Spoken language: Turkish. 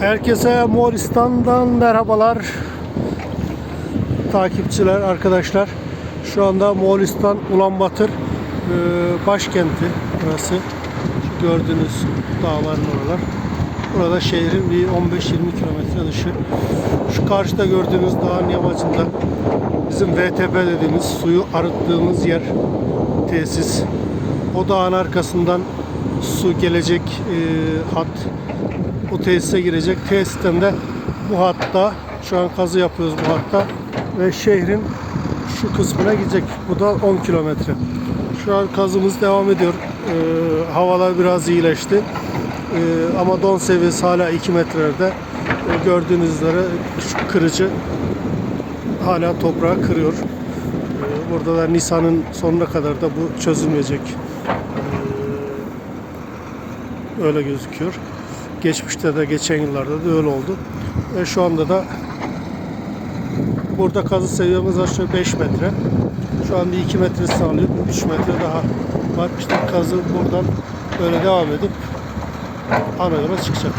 Herkese Moğolistan'dan merhabalar takipçiler arkadaşlar. Şu anda Moğolistan Ulanbator e, başkenti burası. Gördüğünüz dağların oralar. Burada şehrin bir 15-20 kilometre dışı. Şu karşıda gördüğünüz dağın yamacında bizim VTP dediğimiz suyu arıttığımız yer tesis. O dağın arkasından su gelecek e, hat o tesise girecek. Tesisten de bu hatta şu an kazı yapıyoruz bu hatta ve şehrin şu kısmına gidecek. Bu da 10 kilometre. Şu an kazımız devam ediyor. Ee, havalar biraz iyileşti. Ee, ama don seviyesi hala 2 metrelerde. Ee, gördüğünüz üzere şu kırıcı hala toprağı kırıyor. Ee, burada da Nisan'ın sonuna kadar da bu çözülmeyecek. Ee, öyle gözüküyor. Geçmişte de geçen yıllarda da öyle oldu. Ve şu anda da burada kazı seviyemiz aşağı 5 metre. Şu an bir 2 metresini alıyor. 3 metre daha var. İşte kazı buradan böyle devam edip ana yola çıkacak.